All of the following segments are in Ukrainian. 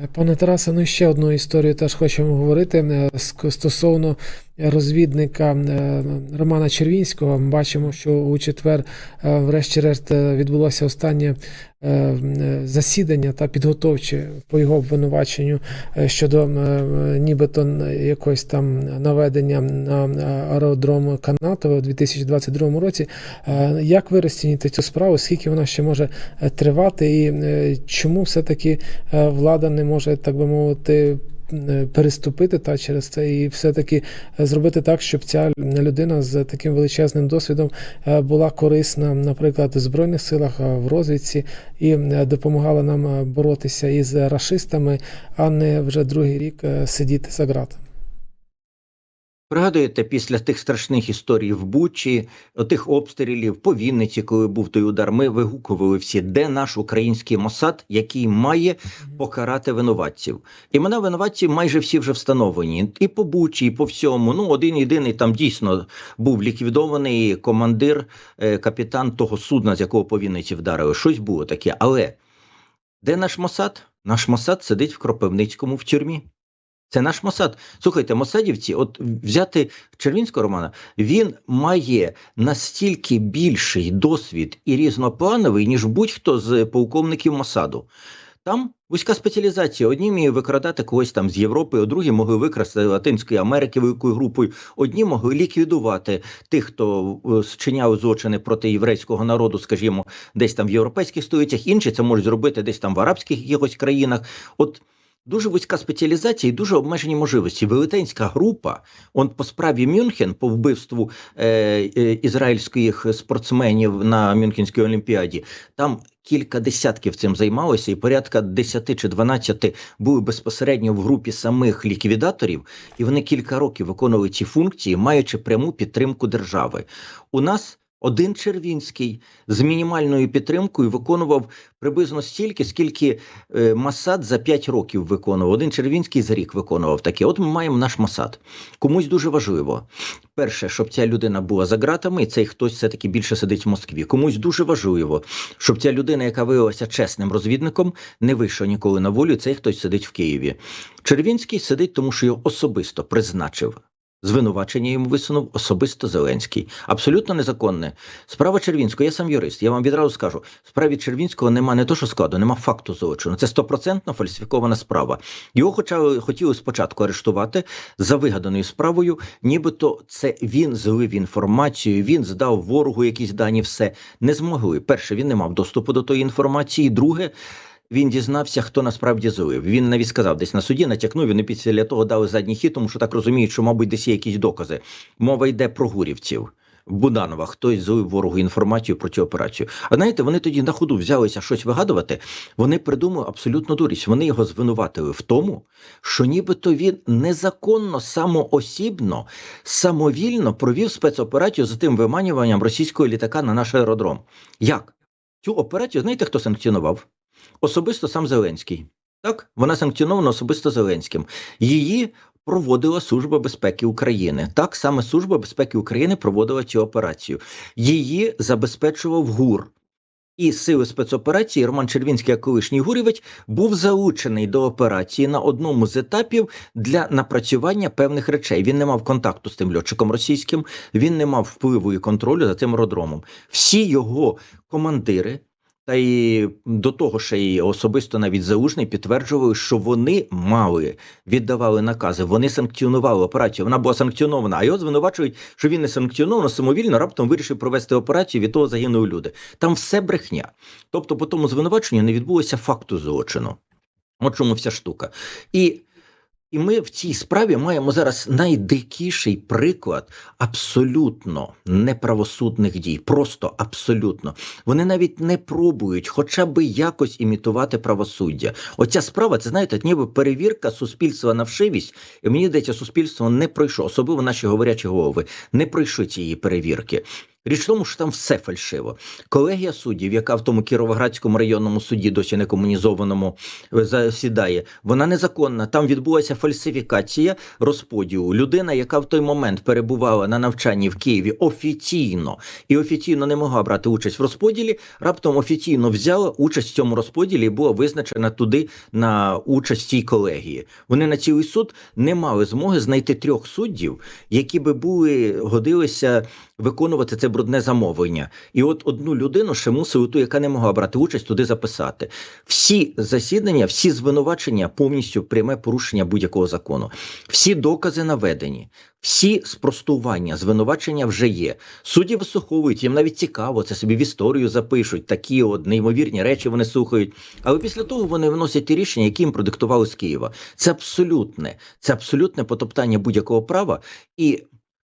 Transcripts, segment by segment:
Е, Пане Тарасе, ну ще одну історію теж хочемо говорити е, стосовно розвідника е, Романа Червінського. Ми бачимо, що у четвер, е, врешті-решт, е, відбулося останнє засідання та підготовче по його обвинуваченню щодо нібито якогось там наведення на аеродром Канатове у 2022 році. Як ви розцінюєте цю справу? Скільки вона ще може тривати, і чому все-таки е, влада не може, так би мовити, переступити та через це і все-таки е, зробити так, щоб ця людина з таким величезним досвідом е, була корисна, наприклад, в збройних силах, е, в розвідці і е, допомагала нам е, боротися із рашистами, а не вже другий рік е, сидіти за ґратами. Пригадуєте, після тих страшних історій в Бучі, тих обстрілів по Вінниці, коли був той удар, ми вигукували всі, де наш український Мосад, який має покарати винуватців. Імена винуватців майже всі вже встановлені. І по Бучі, і по всьому. Ну, один єдиний там дійсно був ліквідований командир, е, капітан того судна, з якого по Вінниці вдарили. Щось було таке. Але де наш Мосад? Наш Мосад сидить в Кропивницькому в тюрмі. Це наш Мосад. Слухайте, Мосадівці, от взяти Червінського Романа, він має настільки більший досвід і різноплановий, ніж будь-хто з полковників Мосаду. Там вузька спеціалізація. Одні вміють викрадати когось там з Європи, другі могли викрасти Латинської Америки великою групою. Одні могли ліквідувати тих, хто е, зчиняв злочини проти єврейського народу, скажімо, десь там в європейських столицях. Інші це можуть зробити десь там в арабських якихось країнах. От Дуже вузька спеціалізація і дуже обмежені можливості. Велетенська група, он по справі Мюнхен, по вбивству е, е, ізраїльських спортсменів на Мюнхенській олімпіаді, там кілька десятків цим займалося, і порядка 10 чи 12 були безпосередньо в групі самих ліквідаторів, і вони кілька років виконували ці функції, маючи пряму підтримку держави. У нас один Червінський з мінімальною підтримкою виконував приблизно стільки, скільки е, Масад за 5 років виконував. Один Червінський за рік виконував таке. От ми маємо наш Масад. Комусь дуже важливо. Перше, щоб ця людина була за ґратами, і цей хтось все-таки більше сидить в Москві. Комусь дуже важливо, щоб ця людина, яка виявилася чесним розвідником, не вийшла ніколи на волю. Цей хтось сидить в Києві. Червінський сидить, тому що його особисто призначив. Звинувачення йому висунув особисто Зеленський. Абсолютно незаконне. Справа Червінського, я сам юрист. Я вам відразу скажу: справі Червінського нема не то, що складу, нема факту злочину. Це стопроцентно фальсифікована справа. Його хоча хотіли спочатку арештувати за вигаданою справою, нібито це він злив інформацію, він здав ворогу якісь дані. Все не змогли. Перше, він не мав доступу до тої інформації. Друге. Він дізнався, хто насправді злив. Він навіть сказав десь на суді, натякнув. Вони після того дали задній хід, тому що так розуміють, що, мабуть, десь є якісь докази. Мова йде про гурівців. Буданова хтось злив ворогу інформацію про цю операцію. А знаєте, вони тоді на ходу взялися щось вигадувати. Вони придумали абсолютно дурість. Вони його звинуватили в тому, що нібито він незаконно, самоосібно, самовільно провів спецоперацію за тим виманюванням російського літака на наш аеродром. Як цю операцію знаєте, хто санкціонував? Особисто сам Зеленський. Так, вона санкціонована особисто Зеленським. Її проводила Служба безпеки України. Так саме Служба безпеки України проводила цю операцію. Її забезпечував ГУР. І сили спецоперації Роман Червінський, як колишній гурівець, був залучений до операції на одному з етапів для напрацювання певних речей. Він не мав контакту з тим льотчиком російським, він не мав впливу і контролю за тим аеродромом. Всі його командири. Та й до того ще й особисто навіть залужний підтверджували, що вони мали віддавали накази. Вони санкціонували операцію. Вона була санкціонована, а його звинувачують, що він не санкціоновано, самовільно раптом вирішив провести операцію. Від того загинули люди. Там все брехня. Тобто, по тому звинуваченню не відбулося факту злочину. От чому вся штука. І і ми в цій справі маємо зараз найдикіший приклад абсолютно неправосудних дій. Просто абсолютно. Вони навіть не пробують хоча б якось імітувати правосуддя. Оця справа, це знаєте, ніби перевірка суспільства на вшивість. І мені здається, суспільство не пройшло, особливо наші говорячі голови, не пройшли цієї перевірки. Річ в тому, що там все фальшиво. Колегія суддів, яка в тому Кіровоградському районному суді, досі не комунізованому, е, засідає, вона незаконна. Там відбулася фальсифікація розподілу. Людина, яка в той момент перебувала на навчанні в Києві офіційно і офіційно не могла брати участь в розподілі, раптом офіційно взяла участь в цьому розподілі і була визначена туди на участь цій колегії. Вони на цілий суд не мали змоги знайти трьох суддів, які би були годилися виконувати це брудне замовлення. І от одну людину ще мусили ту, яка не могла брати участь, туди записати. Всі засідання, всі звинувачення повністю пряме порушення будь-якого закону. Всі докази наведені. Всі спростування, звинувачення вже є. Судді вислуховують, їм навіть цікаво, це собі в історію запишуть, такі от неймовірні речі вони слухають. Але після того вони вносять ті рішення, які їм продиктували з Києва. Це абсолютне, це абсолютне потоптання будь-якого права. І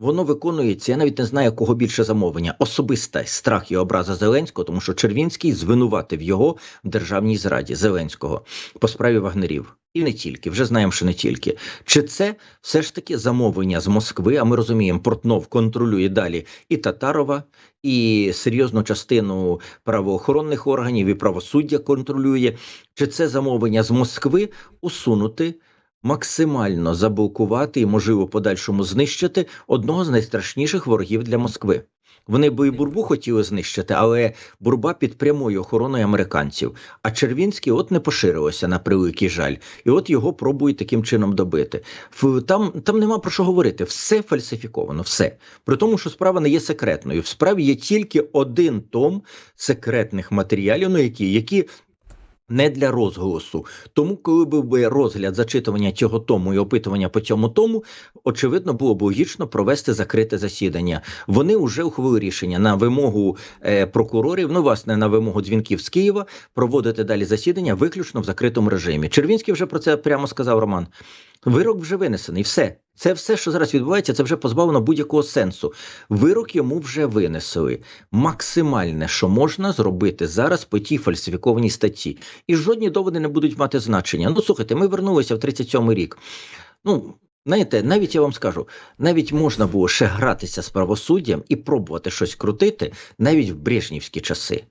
Воно виконується, я навіть не знаю, кого більше замовлення. Особиста страх і образа Зеленського, тому що Червінський звинуватив його в державній зраді Зеленського по справі вагнерів. І не тільки, вже знаємо, що не тільки. Чи це все ж таки замовлення з Москви? А ми розуміємо, Портнов контролює далі і Татарова, і серйозну частину правоохоронних органів, і правосуддя контролює. Чи це замовлення з Москви усунути? Максимально заблокувати і, можливо, подальшому знищити одного з найстрашніших ворогів для Москви. Вони би і бурбу хотіли знищити, але бурба під прямою охороною американців. А Червінський от не поширилося на превеликий жаль, і от його пробують таким чином добити. Там, там нема про що говорити. Все фальсифіковано, все. При тому, що справа не є секретною. В справі є тільки один том секретних матеріалів, ну які, які не для розголосу. Тому, коли би розгляд зачитування цього тому і опитування по цьому тому, очевидно, було б логічно провести закрите засідання. Вони вже ухвалили рішення на вимогу е, прокурорів, ну власне на вимогу дзвінків з Києва, проводити далі засідання виключно в закритому режимі. Червінський вже про це прямо сказав Роман. Вирок вже винесений. Все. Це все, що зараз відбувається, це вже позбавлено будь-якого сенсу. Вирок йому вже винесли. Максимальне, що можна зробити зараз по тій фальсифікованій статті. І жодні доводи не будуть мати значення. Ну, слухайте, ми вернулися в 37-й рік. Ну, знаєте, навіть я вам скажу, навіть можна було ще гратися з правосуддям і пробувати щось крутити навіть в брежнівські часи.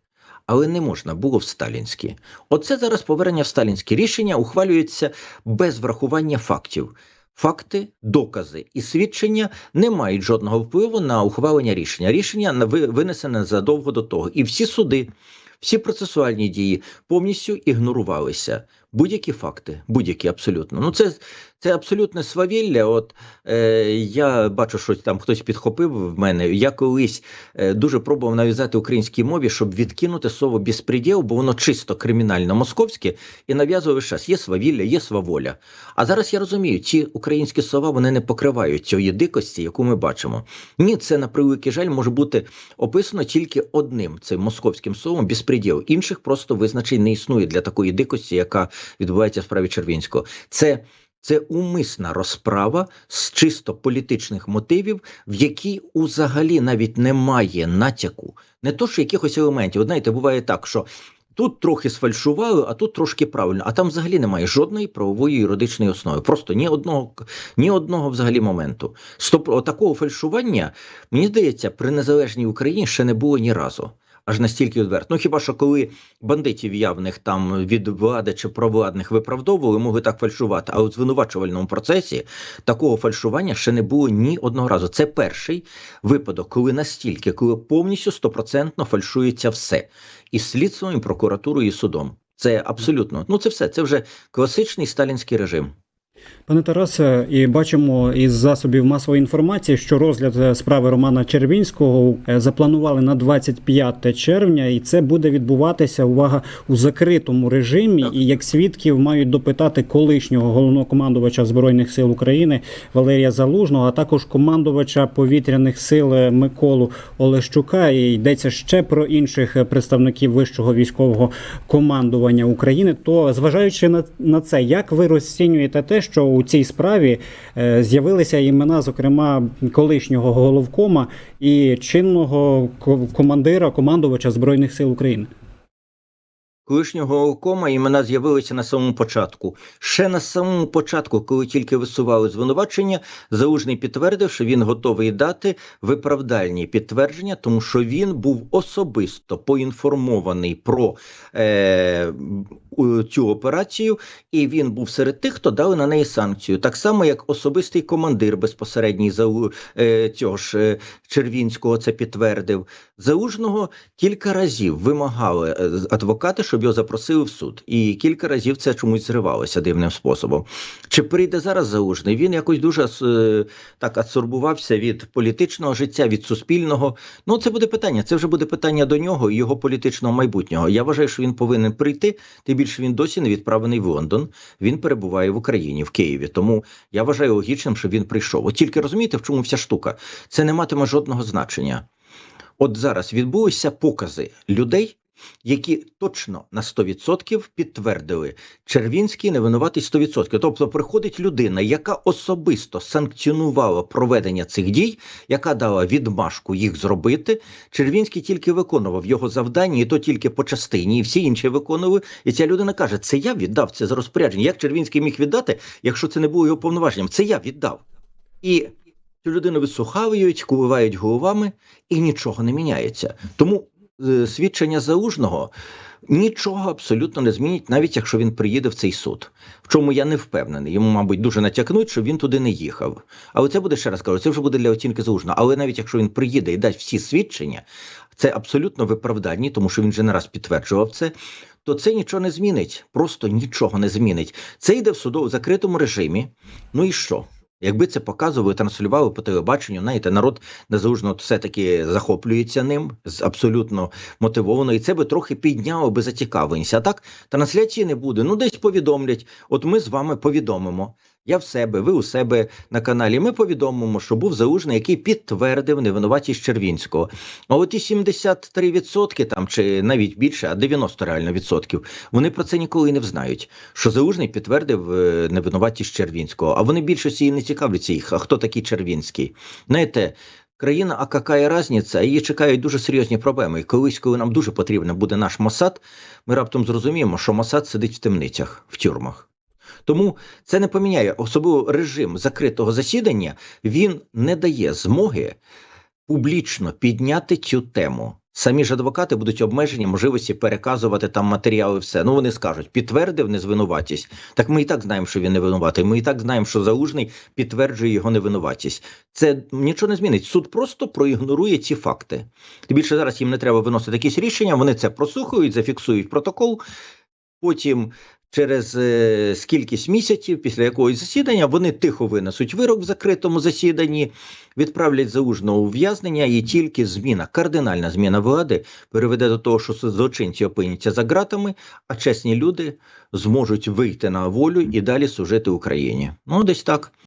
Але не можна було в сталінські. Оце зараз повернення в сталінські рішення ухвалюється без врахування фактів. Факти, докази і свідчення не мають жодного впливу на ухвалення рішення. Рішення винесене задовго до того. І всі суди, всі процесуальні дії повністю ігнорувалися. Будь-які факти, будь-які абсолютно. Ну це, це абсолютне свавілля. От е, я бачу, що там хтось підхопив в мене. Я колись е, дуже пробував нав'язати українській мові, щоб відкинути слово безпреділ, бо воно чисто кримінально московське і нав'язував час. Є свавілля, є сваволя. А зараз я розумію, ці українські слова вони не покривають цієї дикості, яку ми бачимо. Ні, це на превеликий жаль може бути описано тільки одним цим московським словом безпреділ. Інших просто визначень не існує для такої дикості, яка відбувається в справі Червінського. Це це умисна розправа з чисто політичних мотивів, в якій взагалі навіть немає натяку, не то що якихось елементів. От знаєте, буває так, що тут трохи сфальшували, а тут трошки правильно. А там взагалі немає жодної правової юридичної основи. Просто ні одного, ні одного взагалі моменту. Стоп, отакого фальшування, мені здається, при незалежній Україні ще не було ні разу. Аж настільки відверто. Ну хіба що коли бандитів явних там від влади чи провладних виправдовували, могли так фальшувати. А у звинувачувальному процесі такого фальшування ще не було ні одного разу. Це перший випадок, коли настільки, коли повністю стопроцентно фальшується все і слідством, і прокуратурою, і судом. Це абсолютно ну це все. Це вже класичний сталінський режим. Пане Тарасе, і бачимо із засобів масової інформації, що розгляд е, справи Романа Червінського е, запланували на 25 червня, і це буде відбуватися увага у закритому режимі. Так. І як свідків мають допитати колишнього головнокомандувача збройних сил України Валерія Залужного, а також командувача повітряних сил е, Миколу Олещука. І йдеться ще про інших представників вищого військового командування України. То зважаючи на, на це, як ви розцінюєте те, що у цій справі е, з'явилися імена, зокрема колишнього головкома і чинного командира командувача збройних сил України? колишнього кома імена з'явилися на самому початку. Ще на самому початку, коли тільки висували звинувачення, Залужний підтвердив, що він готовий дати виправдальні підтвердження, тому що він був особисто поінформований про е, цю операцію, і він був серед тих, хто дали на неї санкцію. Так само, як особистий командир безпосередній Зау, е, цього ж е, Червінського це підтвердив. Залужного кілька разів вимагали е, адвокати, щоб його запросили в суд, і кілька разів це чомусь зривалося дивним способом. Чи прийде зараз залужний? Він якось дуже так адсорбувався від політичного життя, від суспільного. Ну, це буде питання. Це вже буде питання до нього і його політичного майбутнього. Я вважаю, що він повинен прийти. Тим більше він досі не відправлений в Лондон. Він перебуває в Україні, в Києві. Тому я вважаю логічним, щоб він прийшов. От тільки розумієте, в чому вся штука? Це не матиме жодного значення. От зараз відбулися покази людей, які точно на 100% підтвердили, Червінський не винуватий 100%. Тобто приходить людина, яка особисто санкціонувала проведення цих дій, яка дала відмашку їх зробити. Червінський тільки виконував його завдання, і то тільки по частині, і всі інші виконували. І ця людина каже: це я віддав це за розпорядження. Як Червінський міг віддати, якщо це не було його повноваженням? Це я віддав. І цю людину висухають, кувивають головами, і нічого не міняється. Тому свідчення залужного нічого абсолютно не змінить, навіть якщо він приїде в цей суд. В чому я не впевнений. Йому, мабуть, дуже натякнуть, що він туди не їхав. Але це буде ще раз кажу, це вже буде для оцінки залужного. Але навіть якщо він приїде і дасть всі свідчення, це абсолютно виправдання, тому що він вже не раз підтверджував це. То це нічого не змінить, просто нічого не змінить. Це йде в судово закритому режимі. Ну і що? Якби це показували, транслювали по телебаченню, знаєте, народ незалежно все-таки захоплюється ним абсолютно мотивовано, і це би трохи підняло би зацікавленість. А так трансляції не буде. Ну, десь повідомлять. От ми з вами повідомимо. Я в себе, ви у себе на каналі. Ми повідомимо, що був залужний, який підтвердив невинуватість Червінського. А от і 73% там, чи навіть більше, а 90 реально відсотків, вони про це ніколи не взнають. Що залужний підтвердив е, невинуватість Червінського. А вони більшості і не цікавляться їх. А хто такий Червінський? Знаєте. Країна, а яка різниця, її чекають дуже серйозні проблеми. І колись, коли нам дуже потрібен буде наш Мосад, ми раптом зрозуміємо, що Мосад сидить в темницях, в тюрмах. Тому це не поміняє. Особливо режим закритого засідання він не дає змоги публічно підняти цю тему. Самі ж адвокати будуть обмежені можливості переказувати там матеріали. Все ну вони скажуть, підтвердив незвинуватість. Так ми і так знаємо, що він не винуватий. Ми і так знаємо, що залужний підтверджує його невинуватість. Це нічого не змінить. Суд просто проігнорує ці факти. Тим більше зараз їм не треба виносити якісь рішення. Вони це просухують, зафіксують протокол. Потім через е, скількись місяців після якогось засідання вони тихо винесуть вирок в закритому засіданні, відправлять заужного ув'язнення, і тільки зміна, кардинальна зміна влади приведе до того, що злочинці опиняться за ґратами, а чесні люди зможуть вийти на волю і далі служити Україні. Ну, десь так.